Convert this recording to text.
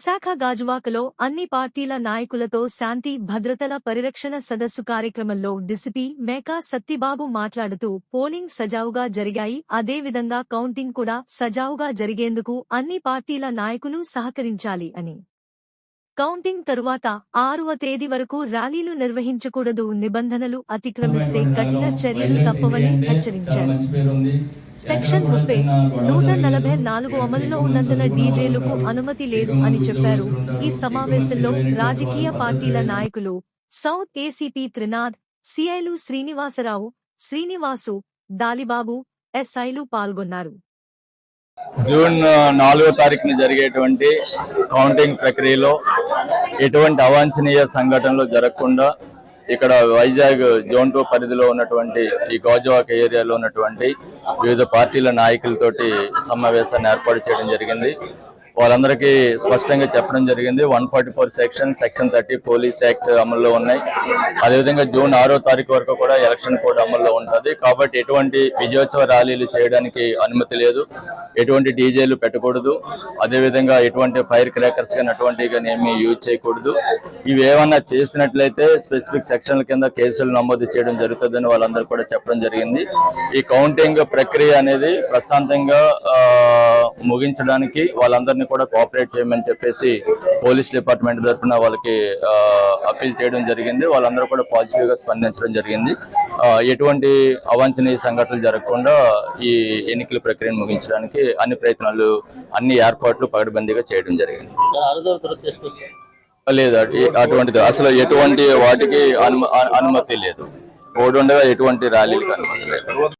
విశాఖ గాజువాకలో అన్ని పార్టీల నాయకులతో శాంతి భద్రతల పరిరక్షణ సదస్సు కార్యక్రమంలో డిసిపి మేకా సత్తిబాబు మాట్లాడుతూ పోలింగ్ సజావుగా జరిగాయి. అదేవిధంగా కౌంటింగ్ కూడా సజావుగా జరిగేందుకు అన్ని పార్టీల నాయకులు సహకరించాలి అని. కౌంటింగ్ తరువాత ఆరవ తేదీ వరకు ర్యాలీలు నిర్వహించకూడదు. నిబంధనలు అతిక్రమిస్తే కఠిన చర్యలు తప్పవని హెచ్చరించారు. సెక్షన్ ముప్పై నూట నలభై నాలుగు అమలులో ఉన్నందున డీజేలకు అనుమతి లేదు అని చెప్పారు. ఈ సమావేశంలో రాజకీయ పార్టీల నాయకులు సౌత్ ఏసీపీ త్రినాథ్ సిఐలు శ్రీనివాసరావు శ్రీనివాసు దాలిబాబు ఎస్ఐలు పాల్గొన్నారు. జూన్ నాలుగో తారీఖున జరిగేటువంటి కౌంటింగ్ ప్రక్రియలో ఎటువంటి అవాంఛనీయ సంఘటనలు జరగకుండా ఇక్కడ వైజాగ్ జోన్ టూ పరిధిలో ఉన్నటువంటి ఈ గోజవాక ఏరియాలో ఉన్నటువంటి వివిధ పార్టీల నాయకులతోటి సమావేశాన్ని ఏర్పాటు చేయడం జరిగింది. వాళ్ళందరికీ స్పష్టంగా చెప్పడం జరిగింది. One forty four section section thirty police act అమల్లో ఉన్నాయి. అదేవిధంగా జూన్ ఆరో తారీఖు వరకు కూడా ఎలక్షన్ కోడ్ అమల్లో ఉంటుంది. కాబట్టి ఎటువంటి విజయోత్సవ ర్యాలీలు చేయడానికి అనుమతి లేదు. ఎటువంటి డీజేలు పెట్టకూడదు. అదేవిధంగా ఎటువంటి ఫైర్ క్రాకర్స్ కానీ అటువంటివి కానీ ఏమీ యూజ్ చేయకూడదు. ఇవి ఏమన్నా చేసినట్లయితే స్పెసిఫిక్ సెక్షన్ల కింద కేసులు నమోదు చేయడం జరుగుతుందని వాళ్ళందరూ కూడా చెప్పడం జరిగింది. ఈ కౌంటింగ్ ప్రక్రియ అనేది ప్రశాంతంగా ఆ, ముగించడానికి వాళ్ళందరినీ కూడా కోఆపరేట్ చేయమని చెప్పేసి పోలీస్ డిపార్ట్మెంట్ తరఫున వాళ్ళకి అప్పీల్ చేయడం జరిగింది. వాళ్ళందరూ కూడా పాజిటివ్గా స్పందించడం జరిగింది. ఎటువంటి అవాంఛనీయ సంఘటనలు జరగకుండా ఈ ఎన్నికల ప్రక్రియను ముగించడానికి అన్ని ప్రయత్నాలు అన్ని ఏర్పాట్లు పగడబందీగా చేయడం జరిగింది. లేదు అటు- అటువంటిది అసలు ఎటువంటి వాటికి అనుమ- అనుమతి లేదు. కోడ్ ఉండగా ఎటువంటి ర్యాలీలకు అనుమతి లేదు.